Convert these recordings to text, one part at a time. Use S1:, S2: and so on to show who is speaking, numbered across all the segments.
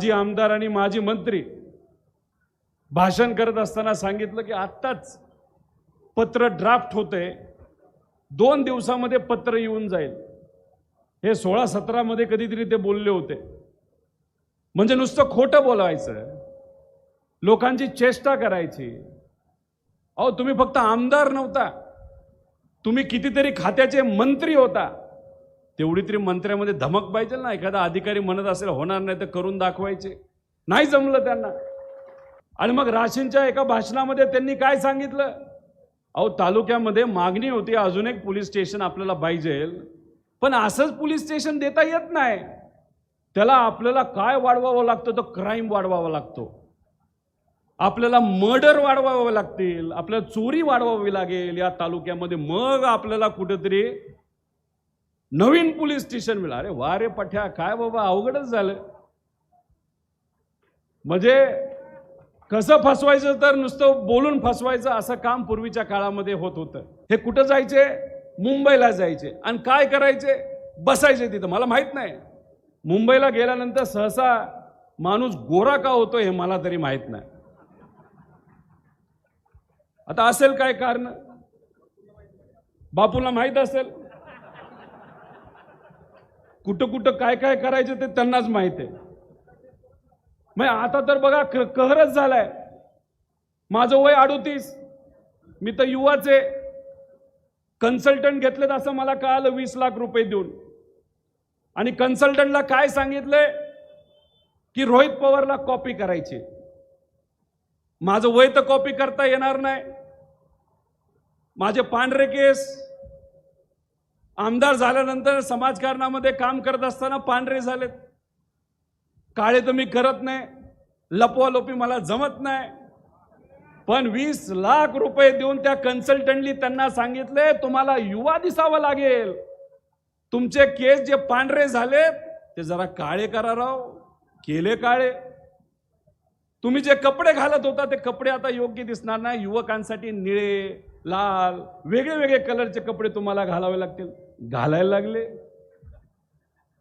S1: माजी आमदार आणि माजी मंत्री भाषण करत असताना सांगितलं की आत्ताच पत्र ड्राफ्ट होते दोन दिवसामध्ये पत्र येऊन जाईल. हे सोळा सतरामध्ये कधीतरी ते बोलले होते. म्हणजे नुसतं खोटं बोलायचं. लोकांची चेष्टा करायची. अहो तुम्ही फक्त आमदार नव्हता. तुम्ही कितीतरी खात्याचे मंत्री होता. तेवढी तरी मंत्र्यामध्ये धमक पाहिजे ना. एखादा अधिकारी म्हणत असेल होणार नाही तर करून दाखवायचे. नाही जमलं त्यांना. आणि मग राशींच्या एका भाषणामध्ये त्यांनी काय सांगितलं? अहो तालुक्यामध्ये मागणी होती अजून एक पोलीस स्टेशन आपल्याला पाहिजे. पण असंच पोलीस स्टेशन देता येत नाही. त्याला आपल्याला काय वाढवावं लागतं? तर क्राईम वाढवावा लागतो. आपल्याला मर्डर वाढवावं लागतील. आपल्याला चोरी वाढवावी लागेल या तालुक्यामध्ये. मग आपल्याला कुठेतरी नवीन पोलीस स्टेशन मिळालं. अरे वा रे पठ्या काय बाबा अवघडच झालं. म्हणजे कसं फसवायचं तर नुसतं बोलून फसवायचं असं काम पूर्वीच्या काळामध्ये होत होतं. हे कुठं जायचे? मुंबईला जायचे. आणि काय करायचे? बसायचे तिथं. मला माहीत नाही. मुंबईला गेल्यानंतर सहसा माणूस गोरा का होतो हे मला तरी माहीत नाही. आता असेल काय कारण? बापूला माहीत असेल? कुठं कुठं काय काय करायचं ते त्यांनाच माहीत आहे. मग आता तर बघा कहरच झालाय. माझं वय अडोतीस. मी तर युवाचे कन्सल्टंट घेतलेत असं मला कळालं वीस लाख रुपये देऊन. आणि कन्सल्टंटला काय सांगितलंय? की रोहित पवारला कॉपी करायची. माझं वय तर कॉपी करता येणार नाही. माझे पांढरे केस आमदार झाल्यानंतर समाजकारणामध्ये काम करत असताना पांढरे झालेत. काळे तर मी करत नाही लपवालोपी मला जमत नाही. पण वीस लाख रुपये देऊन त्या कन्सल्टंटनी त्यांना सांगितले तुम्हाला युवा दिसावं लागेल. तुमचे केस जे पांढरे झालेत ते जरा काळे करा राव. केले काळे. तुम्ही जे कपडे घालत होता ते कपडे आता योग्य दिसणार नाही. युवकांसाठी निळे लाल वेगळे वेगळे कलरचे कपडे तुम्हाला घालावे लागतील. घालायला लागले.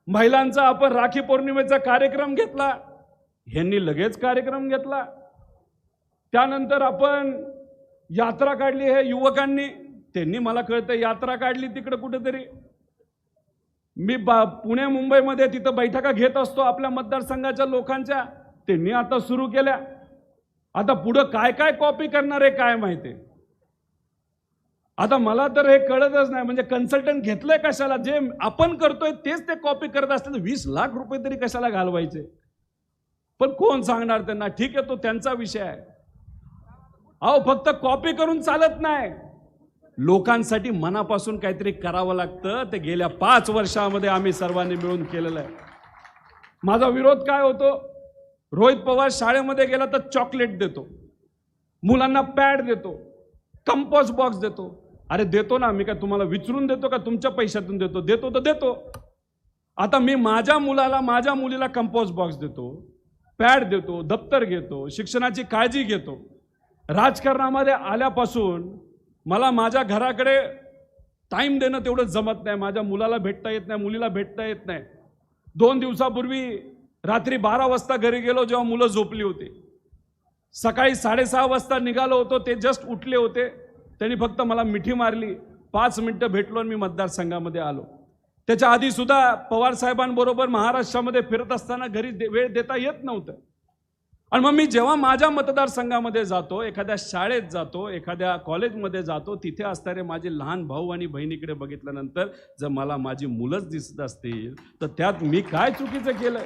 S1: महिलांचा आपण राखी पौर्णिमेचा कार्यक्रम घेतला. ह्यांनी लगेच कार्यक्रम घेतला. त्यानंतर आपण यात्रा काढली हे युवकांनी. त्यांनी मला कळतं यात्रा काढली तिकडं कुठेतरी. मी बा पुणे मुंबईमध्ये तिथं बैठका घेत असतो आपल्या मतदारसंघाच्या लोकांच्या. त्यांनी आता सुरू केल्या. आता पुढं काय काय कॉपी करणार आहे काय माहिती? आता मला तर हे कळतच नाही. म्हणजे कन्सल्टंट घेतलंय कशाला? जे आपण करतोय तेच ते कॉपी करत असतील तर वीस लाख रुपये तरी कशाला घालवायचे? पण कोण सांगणार त्यांना? ठीक आहे तो त्यांचा विषय आहे. अहो फक्त कॉपी करून चालत नाही. लोकांसाठी मनापासून काहीतरी करावं लागतं. ते गेल्या पाच वर्षामध्ये आम्ही सर्वांनी मिळून केलेलं आहे. माझा विरोध काय होतो? रोहित पवार शाळेमध्ये गेला तर चॉकलेट देतो. मुलांना पॅड देतो. कंपोस्ट बॉक्स देतो. अरे देतो ना मी काय तुम्हाला विचारून देतो का तुमच्या पैशातून देतो? देतो तर देतो. आता मी माझ्या मुलाला माझ्या मुलीला कंपोज बॉक्स देतो पॅड देतो दप्तर घेतो शिक्षणाची काळजी घेतो. राजकारणामध्ये आल्यापासून मला माझ्या घराकडे टाईम देणं तेवढं जमत नाही. माझ्या मुलाला भेटता येत नाही मुलीला भेटता येत नाही. दोन दिवसापूर्वी रात्री बारा वाजता घरी गेलो जेव्हा मुलं झोपली होती. सकाळी साडेसहा वाजता निघालो होतो ते जस्ट उठले होते. त्यांनी फक्त मला मिठी मारली. पाच मिनिटं भेटलो आणि मी मतदारसंघामध्ये आलो. त्याच्या आधी सुद्धा पवार साहेबांबरोबर महाराष्ट्रामध्ये फिरत असताना घरी दे- वेळ देता येत नव्हतं. आणि मग मी जेव्हा माझ्या मतदारसंघामध्ये जातो एखाद्या शाळेत जातो एखाद्या कॉलेजमध्ये जातो तिथे असणारे माझे लहान भाऊ आणि बहिणीकडे बघितल्यानंतर जर मला माझी मुलंच दिसत असतील तर त्यात मी काय चुकीचं केलं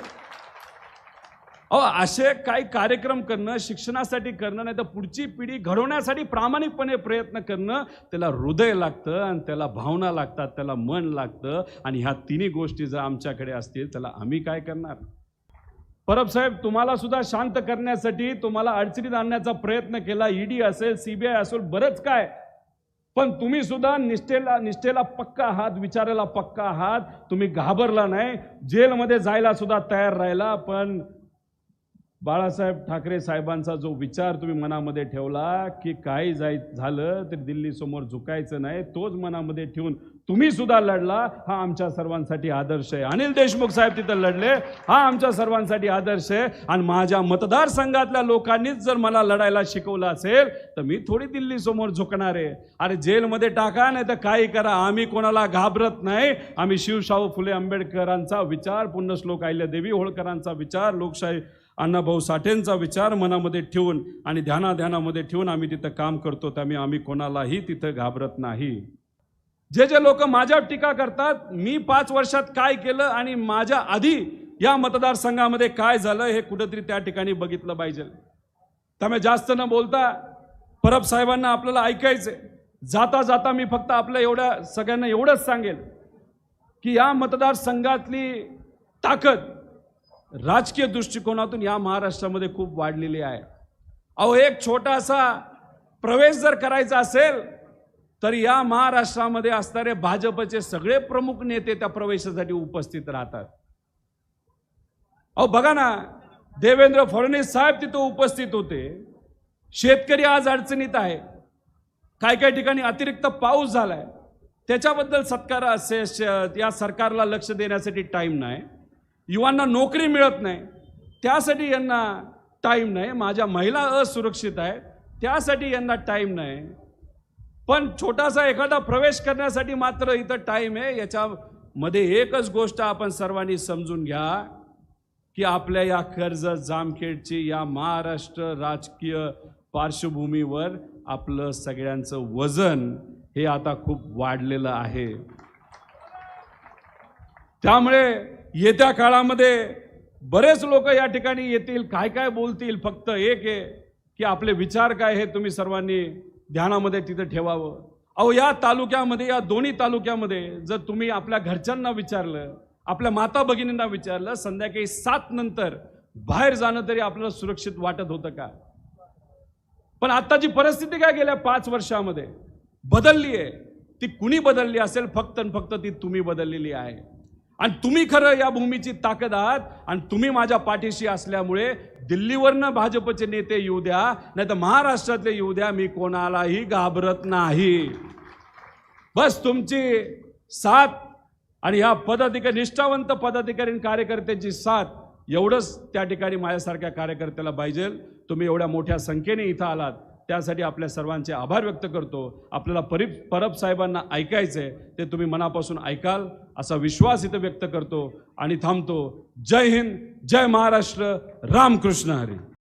S1: अहो असे काही कार्यक्रम करणं शिक्षणासाठी करणं नाही तर पुढची पिढी घडवण्यासाठी प्रामाणिकपणे प्रयत्न करणं त्याला हृदय लागतं आणि त्याला भावना लागतात त्याला मन लागतं आणि ह्या तिन्ही गोष्टी जर आमच्याकडे असतील त्याला आम्ही काय करणार? परब साहेब तुम्हाला सुद्धा शांत करण्यासाठी तुम्हाला अडचणीत आणण्याचा प्रयत्न केला ईडी असेल सीबीआय असेल बरंच काय. पण तुम्ही सुद्धा निष्ठेला निष्ठेला पक्का आहात विचारायला पक्का आहात. तुम्ही घाबरला नाही. जेलमध्ये जायला सुद्धा तयार राहिला पण बाळासाहेब ठाकरे साहेबांचा जो विचार तुम्ही मनामध्ये ठेवला की काही जाय झालं तर दिल्लीसमोर झुकायचं नाही तोच मनामध्ये ठेवून तुम्ही सुद्धा लढला हा आमच्या सर्वांसाठी आदर्श आहे. अनिल देशमुख साहेब तिथं लढले हा आमच्या सर्वांसाठी आदर्श आहे. आणि माझ्या मतदारसंघातल्या लोकांनीच जर मला लढायला शिकवलं असेल तर मी थोडी दिल्लीसमोर झुकणार आहे. अरे जेलमध्ये टाका नाही तर काही करा. आम्ही कोणाला घाबरत नाही. आम्ही शिवशाहू फुले आंबेडकरांचा विचार पुण्यश्लोक अहिल्यादेवी होळकरांचा विचार लोकशाही अण्णाभाऊ साठेंचा विचार मनामध्ये ठेवून आणि ध्यानाध्यानामध्ये ठेवून आम्ही तिथं काम करतो त्यामुळे आम्ही कोणालाही तिथं घाबरत नाही. जे जे लोक माझ्यावर टीका करतात मी पाच वर्षात काय केलं आणि माझ्या आधी या मतदारसंघामध्ये काय झालं हे कुठंतरी त्या ठिकाणी बघितलं पाहिजे. त्यामुळे जास्त न बोलता परब साहेबांना आपल्याला ऐकायचं जाता जाता मी फक्त आपल्या एवढ्या सगळ्यांना एवढंच सांगेल की या मतदारसंघातली ताकद राजकीय दृष्टिकोनातून या महाराष्ट्रामध्ये खूप वाढलेली आहे. अहो एक छोटासा प्रवेश जर करायचा असेल तर या महाराष्ट्रामध्ये असणारे भाजपचे सगळे प्रमुख नेते त्या प्रवेशासाठी उपस्थित राहतात. अहो बघा ना देवेंद्र फडणवीस साहेब तिथं उपस्थित होते. शेतकरी आज अडचणीत आहे. काय काय ठिकाणी अतिरिक्त पाऊस झालाय. त्याच्याबद्दल सत्कार असे या सरकारला लक्ष देण्यासाठी टाईम नाही. युवांना नोकरी मिळत नाही. त्यासाठी यांना टाईम नाही. माझ्या महिला असुरक्षित आहेत. त्यासाठी यांना टाईम नाही. पण छोटासा एखादा प्रवेश करण्यासाठी मात्र इथं टाईम आहे. याच्यामध्ये एकच गोष्ट आपण सर्वांनी समजून घ्या की आपल्या या कर्ज जामखेडची या महाराष्ट्र राजकीय पार्श्वभूमीवर आपलं सगळ्यांचं वजन हे आता खूप वाढलेलं आहे. त्यामुळे येत्या काळामध्ये बरेच लोक या ठिकाणी येतील काय काय बोलतील फक्त एक आहे की आपले विचार काय हे तुम्ही सर्वांनी ध्यानामध्ये तिथं ठेवावं. अहो या तालुक्यामध्ये या दोन्ही तालुक्यामध्ये जर तुम्ही आपल्या घरच्यांना विचारलं आपल्या माता भगिनींना विचारलं संध्याकाळी सात नंतर बाहेर जाणं तरी आपल्याला सुरक्षित वाटत होतं का? पण आताची परिस्थिती काय गेल्या पाच वर्षामध्ये? बदलली आहे. ती कुणी बदलली असेल? फक्त आणि फक्त ती तुम्ही बदललेली आहे. आणि तुम्ही खरं या भूमीची ताकद आहात आणि तुम्ही माझ्या पाठीशी असल्यामुळे दिल्लीवरनं भाजपचे नेते येऊ द्या नाही तर महाराष्ट्रातले येऊ द्या मी कोणालाही घाबरत नाही. बस तुमची साथ आणि ह्या पदाधिकारी निष्ठावंत पदाधिकारी आणि कार्यकर्त्यांची साथ एवढंच त्या ठिकाणी माझ्यासारख्या कार्यकर्त्याला पाहिजे. तुम्ही एवढ्या मोठ्या संख्येने इथं आलात. त्यासाठी आपल्या सर्वांचे आभार व्यक्त करतो. आपल्याला परि परब साहेबांना ऐकायचं आहे ते तुम्ही मनापासून ऐकाल असा विश्वास इथं व्यक्त करतो. आणि थांबतो. जय हिंद जय महाराष्ट्र रामकृष्ण हरी.